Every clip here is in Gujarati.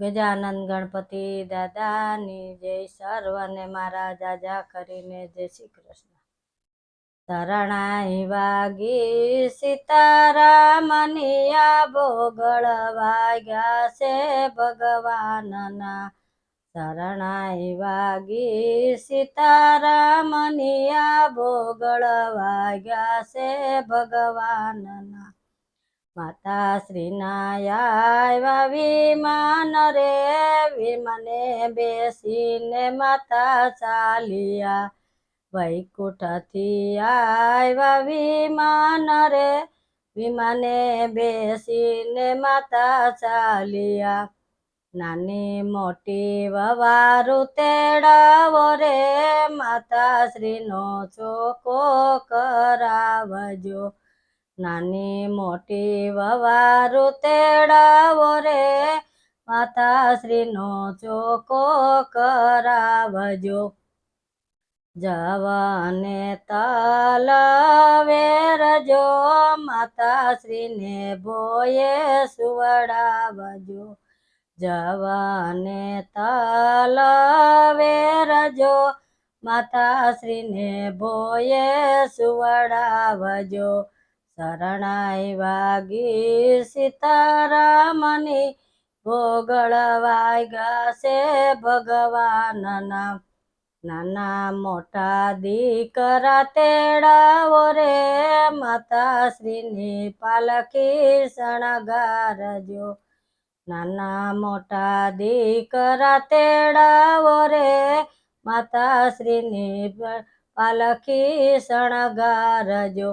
ગજાનંદ ગણપતિ દાદાની જય સર્વને મારા જાજા કરીને જય શ્રી કૃષ્ણ. શરણાઈ વાગી સીતારામની આ બોગળ વાગ્યા છે ભગવાનના. શરણાઈ વાગી સીતારામની આ બોગળ વાગ્યા છે ભગવાનના. માતા શ્રીના આવ્યા વિમાન રે, વિમાને બેસીને માતા ચાલિયા. વૈકુંઠથી આવ્યા વિમાન રે, વિમાને બેસીને માતા ચાલિયા. નાની મોટી વવારું તેડાવો રે માતાશ્રીનો ચોકો કરાવજો. નાની મોટી વવારું તેડાવો રે. માતાશ્રીનો ચોકો કરાવજો. જવાને તલવેરજો માતાશ્રીને બોયે સુવડાવજો. જવાને તલવેરજો માતાશ્રીને બોયે સુવડાવજો. શરણાઈ વાગી સીતારામની ભોગળ વાગ્યા છે ભગવાનના નાના મોટા દીકરા તેડાવો રે, માતાશ્રીની પાલખી શણગારજો. નાના મોટા દીકરા તેડાવો રે, માતાશ્રીની પાલખી શણગારજો.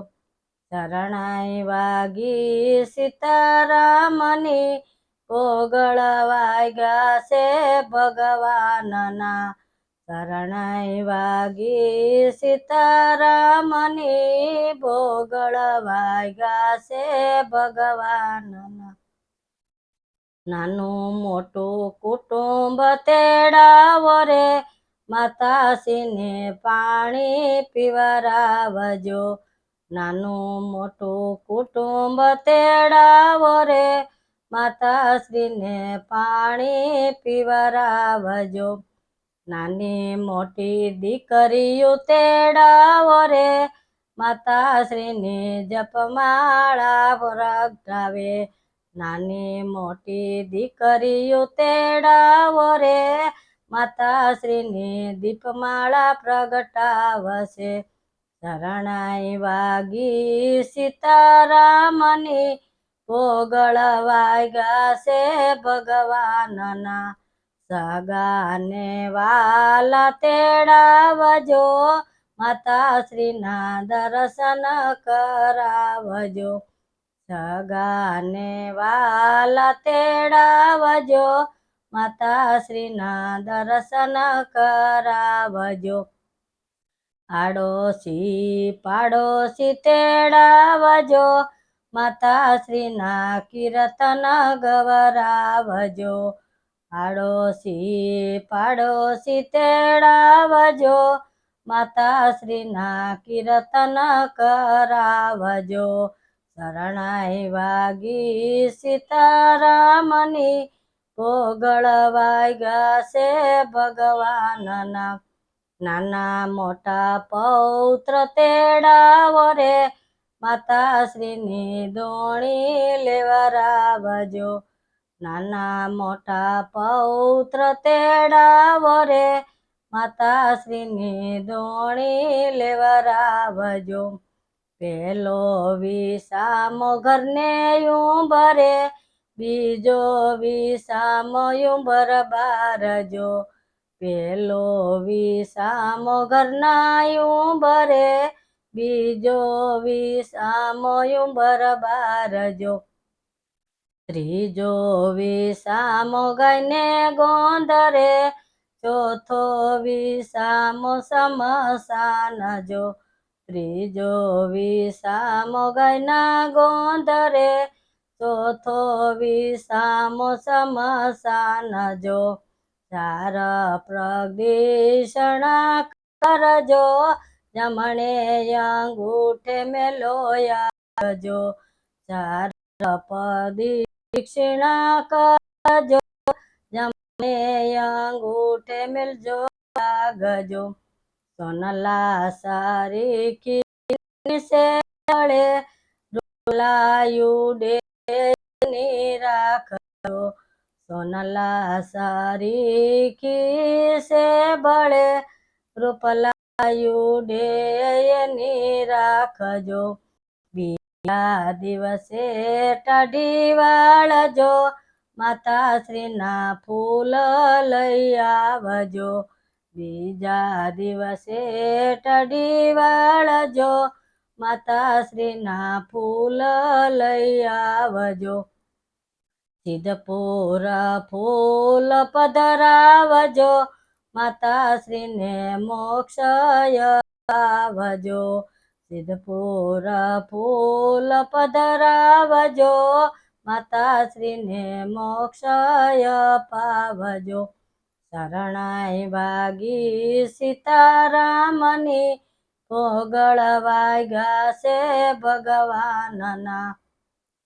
શરણાઈ વાગી સીતારામની ઓગળ વાગ્યા છે ભગવાનના. શરણાઈ વાગી સીતારામની ભોગળ વાગ્યા છે ભગવાનના. નાનું મોટું કુટુંબ તેડાવો રે માતાશ્રીને પાણી પીવરાવજો નાનું મોટું કુટુંબ તેડાવો રે. માતાશ્રીને પાણી પીવરાવજો. નાની મોટી દીકરીઓ તેડાવો રે. માતાશ્રીની જપમાળા પ્રગટાવે નાની મોટી દીકરીઓ તેડાવો રે. માતાશ્રીની દીપમાળા પ્રગટાવશે. શરણાઈ વાગી સીતારામની પોગળ વાગ્યા છે ભગવાનના સગાને વાલા તેડાવજો, માતાશ્રીના દર્શન કરાવજો. સગાને વાલા તેડાવજો, માતાશ્રીના દર્શન કરાવજો. આડોશી પાડોશી તેડાવજો, માતાશ્રીના કીર્તન ગવરાવજો. આડોશી પાડોશી તેડાવજો, માતાશ્રીના કીર્તન કરાવજો. શરણાઈ વાગી સીતારામની, પોગળ ગાશે ભગવાનના નાના મોટા પૌત્ર તેડાવો રે. માતાશ્રીની દોણી લેવરાવજો નાના મોટા પૌત્ર તેડાવો રે. માતાશ્રીની દોણી લેવરાવજો પેલો વિસામો ઘરને ઉંભરે બીજો વિસામો ઉંભર બારજો. પેલો વિસામો ઘરનાયું ભરે બીજો વિસામો ઉંબર બારજો. ત્રીજો વિસામો ગાયને ગોંધરે, ચોથો વિસામો સમસાન જો ત્રીજો વિસામો ગાયના ગોંધરે, ચોથો વિસામો સમસાન જો ચાર પ્રદિષણા કરજો, જમણે અંગૂઠે મેલોયાજો ચાર પ્રદિક્ષિણા કરજો, જમણે અંગૂઠે મેલજો આગજો સોનલા સારી કી શેળે રૂલાયું ડે રાખજો. સોનલા સારી ખીસે બળે રૂપલાયું ડેયની રાખજો. બીજા દિવસે ટાઢી વાળજો માતાશ્રીના ફૂલ લઈ આવજો. બીજા દિવસે ટાઢી વાળજો માતાશ્રીના ફૂલ લઈ આવજો. સિદ્ધપુર ફૂલ પધરાવજો માતાશ્રીને મોક્ષ આવજો સિદ્ધપુર ફૂલ પધરાવજો માતાશ્રીને મોક્ષ પાવજો. શરણાઈ વાગી સીતારામની પોગળ વાગ્યા છે ભગવાનના